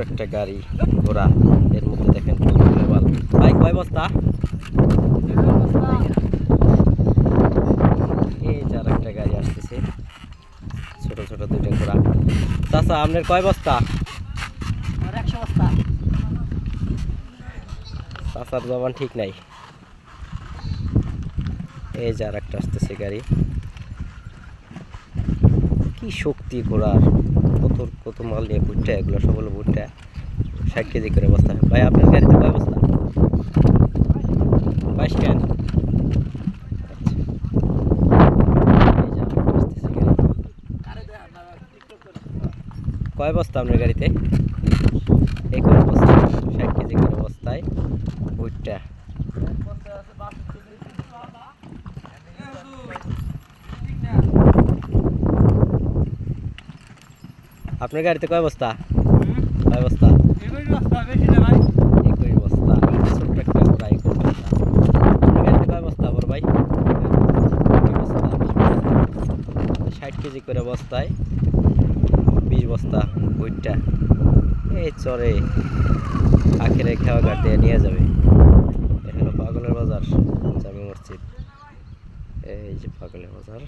একটা গাড়ি ঘোড়া। এর মধ্যে দেখেন ভাই, কয় বস্তা? এই যার একটা গাড়ি আসতেছে। ছোট ছোট দুইটা ঘোড়া। চাচা, আপনার কয় বস্তা? চাচার জবান ঠিক নাই। এই যার একটা আসতেছে গাড়ি। কি শক্তি ঘোড়ার। কত কত মাল নিয়ে ভুট্টা এগুলো সব হলো ভুট্টা ষাট কেজি করে বস্তা। ভাই, আপনার গাড়িতে কয় বস্তা? বাইশ গাড়ি। কয় বস্তা আপনার গাড়িতে? একুশ বস্তা। ষাট কেজি করে বস্তায় ভুট্টা আপনার গাড়িতে কয় বস্তা? কয় বস্তা? একুশ বস্তা ছোট্ট একটা ঘোড়া একুশ বস্তা। আপনার গাড়িতে কয় বস্তা বড় ভাই। ষাট কেজি করে বস্তায় বিশ বস্তা ভুট্টা। এই চরে। আখেরে খাওয়া ঘাট দিয়ে নিয়ে যাবে। এটা হলো পাগলের বাজার জামি মসজিদ। এই যে পাগলের বাজার।